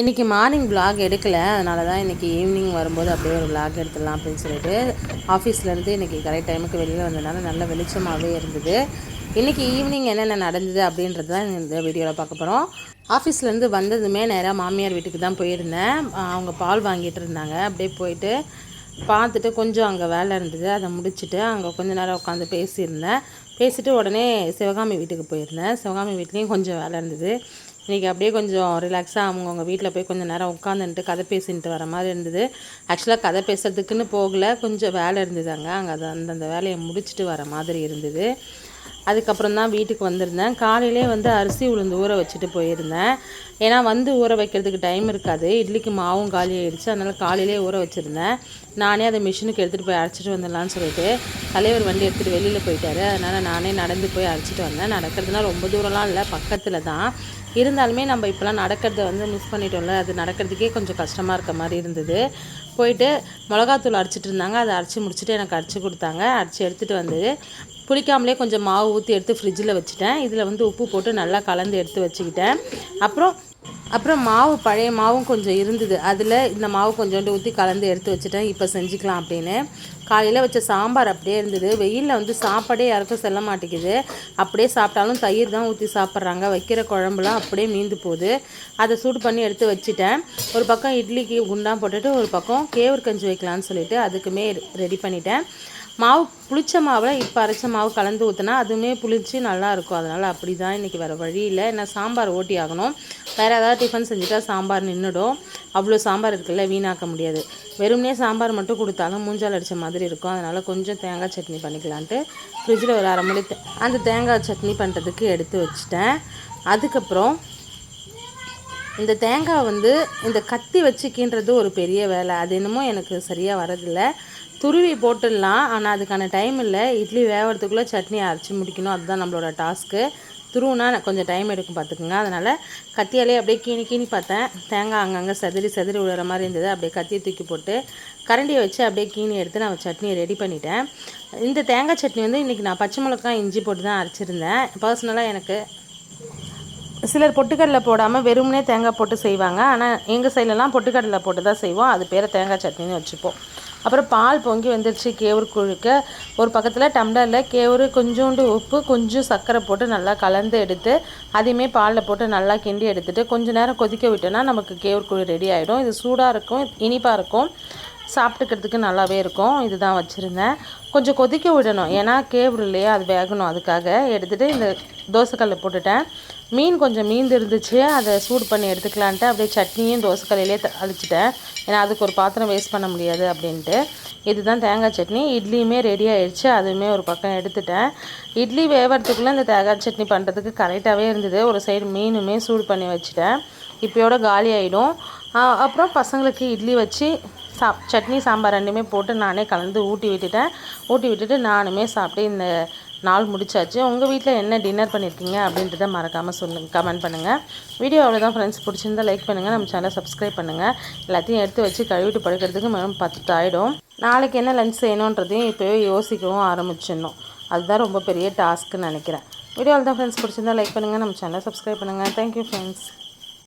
இன்றைக்கி morning vlog எடுக்கல. அதனால தான் இன்றைக்கி ஈவினிங் வரும்போது அப்படியே ஒரு vlog எடுத்துடலாம் அப்படின்னு சொல்லிட்டு ஆஃபீஸ்லேருந்து இன்றைக்கி கரெக்ட் டைமுக்கு வெளியில் வந்ததுனால நல்ல வெளிச்சமாகவே இருந்தது. இன்றைக்கி ஈவினிங் என்னென்ன நடந்தது அப்படின்றது தான் இந்த வீடியோவில் பார்க்க போகிறோம் ஆஃபீஸ்லேருந்து வந்ததுமே நேராக மாமியார் வீட்டுக்கு தான் போயிருந்தேன். அவங்க பால் வாங்கிட்டு இருந்தாங்க. அப்படியே போயிட்டு பார்த்துட்டு கொஞ்சம் அங்கே வேலை இருந்தது. அதை முடிச்சுட்டு அங்கே கொஞ்ச நேரம் உட்காந்து பேசியிருந்தேன். பேசிட்டு உடனே சிவகாமி வீட்டுக்கு போயிருந்தேன். சிவகாமி வீட்லேயும் கொஞ்சம் வேலை இருந்தது. இன்றைக்கி அப்படியே கொஞ்சம் ரிலாக்ஸாக அவங்கவுங்க வீட்டில் போய் கொஞ்சம் நேரம் உட்காந்துன்ட்டு கதை பேசின்ட்டு வர மாதிரி இருந்தது. ஆக்சுவலாக கதை பேசுறதுக்குன்னு போகல. கொஞ்சம் வேலை இருந்தது அங்கே. அங்கே அது அந்தந்த வேலையை முடிச்சுட்டு வர மாதிரி இருந்தது. அதுக்கப்புறம் தான் வீட்டுக்கு வந்திருந்தேன். காலையிலே வந்து அரிசி உளுந்து ஊற வச்சுட்டு போயிருந்தேன். ஏன்னா வந்து ஊற வைக்கிறதுக்கு டைம் இருக்காது. இட்லிக்கு மாவும் காலி ஆயிடுச்சு. அதனால் காலையிலே ஊற வச்சுருந்தேன். நானே அதை மிஷினுக்கு எடுத்துகிட்டு போய் அரைச்சிட்டு வந்துடலான்னு சொல்லிட்டு தலைவர் வண்டி எடுத்துகிட்டு வெளியில் போயிட்டாரு. அதனால் நானே நடந்து போய் அரைச்சிட்டு வந்தேன். நடக்கிறதுனா ரொம்ப தூரம்லாம் இல்லை. பக்கத்தில் தான். இருந்தாலுமே நம்ம இப்போலாம் நடக்கிறத வந்து மிஸ் பண்ணிட்டோம்ல. அது நடக்கிறதுக்கே கொஞ்சம் கஷ்டமாக இருக்க மாதிரி இருந்தது. போயிட்டு மிளகாத்தூள் அரைச்சிட்டு இருந்தாங்க. அதை அரைச்சி முடிச்சுட்டு எனக்கு அரைச்சி கொடுத்தாங்க. அரைச்சி எடுத்துகிட்டு வந்து புளிக்காமலே கொஞ்சம் மாவு ஊற்றி எடுத்து ஃப்ரிட்ஜில் வச்சுட்டேன். இதில் வந்து உப்பு போட்டு நல்லா கலந்து எடுத்து வச்சுக்கிட்டேன். அப்புறம் அப்புறம் மாவு பழைய மாவும் கொஞ்சம் இருந்தது. அதில் இந்த மாவு கொஞ்சோண்டு ஊற்றி கலந்து எடுத்து வச்சுட்டேன். இப்போ செஞ்சுக்கலாம் அப்படின்னு. காலையில் வச்ச சாம்பார் அப்படியே இருந்தது. வெயிலில் வந்து சாப்பாடே யாருக்கும் செல்ல மாட்டேங்குது. அப்படியே சாப்பிட்டாலும் தயிர் தான் ஊற்றி சாப்பிட்றாங்க. வைக்கிற குழம்புலாம் அப்படியே மீந்து போகுது. அதை சூடு பண்ணி எடுத்து வச்சுட்டேன். ஒரு பக்கம் இட்லிக்கு குண்டான் போட்டுட்டு ஒரு பக்கம் கேவர் கஞ்சி வைக்கலான்னு சொல்லிட்டு அதுக்குமே ரெடி பண்ணிட்டேன். மாவு புளிச்ச மாவில் இப்போ அரைச்ச மாவு கலந்து ஊற்றினா அதுவுமே புளிச்சு நல்லாயிருக்கும் அதனால் அப்படி தான் இன்றைக்கி வேறு வழி இல்லை. என்ன சாம்பார் ஓட்டி ஆகணும். வேறு ஏதாவது டிஃபன் செஞ்சுட்டா சாம்பார் நின்றுடும் அவ்வளோ சாம்பார் இருக்குல்ல வீணாக்க முடியாது. வெறும்னே சாம்பார் மட்டும் கொடுத்தாலும் மூஞ்சால் அடித்த மாதிரி இருக்கும். அதனால் கொஞ்சம் தேங்காய் சட்னி பண்ணிக்கலான்ட்டு ஃப்ரிட்ஜில் ஒரு அரை மணி அந்த தேங்காய் சட்னி பண்ணுறதுக்கு எடுத்து வச்சுட்டேன். அதுக்கப்புறம் இந்த தேங்காய் வந்து இந்த கத்தி வச்சு ஒரு பெரிய வேலை. அது என்னமோ எனக்கு சரியாக வரதில்லை துருவி போட்டுடலாம் ஆனால் அதுக்கான டைம் இல்லை. இட்லி வேகிறதுக்குள்ளே சட்னி அரைச்சி முடிக்கணும். அதுதான் நம்மளோட டாஸ்க்கு துருவுனா கொஞ்சம் டைம் எடுக்கும் பார்த்துக்குங்க. அதனால் கத்தியாலே அப்படியே கீணி கீணி பார்த்தேன். தேங்காய் அங்கங்கே செதறி செதறி விழுற மாதிரி இருந்தது. அப்படியே கத்தியை தூக்கி போட்டு கரண்டியை வச்சு அப்படியே கீணி எடுத்து நான் சட்னியை ரெடி பண்ணிட்டேன். இந்த தேங்காய் சட்னி வந்து இன்றைக்கி நான் பச்சை மிளகாய் இஞ்சி போட்டு தான் அரைச்சிருந்தேன். பர்சனலாக எனக்கு சிலர் பொட்டுக்கடலை போடாமல் வெறுமனே தேங்காய் போட்டு செய்வாங்க. ஆனால் எங்கள் சைட்லலாம் பொட்டுக்கடலை போட்டு தான் செய்வோம். அது பேரை தேங்காய் சட்னின்னு வச்சுப்போம். அப்புறம் பால் பொங்கி வந்துடுச்சு கேவுரு குழுக்க. ஒரு பக்கத்தில் டம்ளரில் கேவுரு கொஞ்சோண்டு உப்பு கொஞ்சம் சர்க்கரை போட்டு நல்லா கலந்து எடுத்து அதையுமே பாலில் போட்டு நல்லா கிண்டி எடுத்துகிட்டு கொஞ்ச நேரம் கொதிக்க விட்டோன்னா நமக்கு கேவுரு குழு ரெடி ஆகிடும் இது சூடாக இருக்கும் இனிப்பாக இருக்கும். சாப்பிட்டுக்கிறதுக்கு நல்லாவே இருக்கும். இதுதான் வச்சுருந்தேன். கொஞ்சம் கொதிக்க விடணும். ஏன்னா கேவுரு இல்லையா? அது வேகணும் அதுக்காக. எடுத்துகிட்டு இந்த தோசைக்கல்லை போட்டுட்டேன். மீன் கொஞ்சம் மீந்து இருந்துச்சு. அதை சூடு பண்ணி எடுத்துக்கலான்ட்டு அப்படியே சட்னியும் தோசைக்கல்லையிலே அழிச்சிட்டேன் ஏன்னா அதுக்கு ஒரு பாத்திரம் வேஸ்ட் பண்ண முடியாது அப்படின்ட்டு. இதுதான் தேங்காய் சட்னி. இட்லியுமே ரெடி ஆயிடுச்சு அதுவுமே ஒரு பக்கம் எடுத்துட்டேன். இட்லி வேவறதுக்குள்ளே இந்த தேங்காய் சட்னி பண்ணுறதுக்கு கரெக்டாகவே இருந்தது. ஒரு சைடு மீனுமே சூடு பண்ணி வச்சுட்டேன். இப்போயோட காலி ஆகிடும் அப்புறம் பசங்களுக்கு இட்லி வச்சு சாப் சட்னி சாம்பார் ரெண்டுமே போட்டு நானே கலந்து ஊட்டி விட்டுட்டேன். ஊட்டி விட்டுட்டு நானுமே சாப்பிட்டு இந்த நாள் முடிச்சாச்சு. உங்கள் வீட்டில் என்ன டின்னர் பண்ணியிருக்கீங்க அப்படின்றத மறக்காமல் சொல்லுங்கள் கமெண்ட் பண்ணுங்கள் வீடியோ அவ்வளோதான் ஃப்ரெண்ட்ஸ் பிடிச்சிருந்தா லைக் பண்ணுங்கள் நம்ம சேனலை சப்ஸ்கிரைப் பண்ணுங்கள் எல்லாத்தையும் எடுத்து வச்சு கழுவிட்டு படுக்கிறதுக்கு மேலும் பத்து ஆகிடும் நாளைக்கு என்ன லஞ்ச் செய்யணுன்றதையும் இப்போவே யோசிக்கவும் ஆரம்பிச்சிடணும். அதுதான் ரொம்ப பெரிய டாஸ்க்குன்னு நினைக்கிறேன். வீடியோ தான் ஃப்ரெண்ட்ஸ் பிடிச்சிருந்தா லைக் பண்ணுங்கள் நம்ம சேனலை சப்ஸ்கிரைப் பண்ணுங்கள் தேங்க்யூ ஃப்ரெண்ட்ஸ்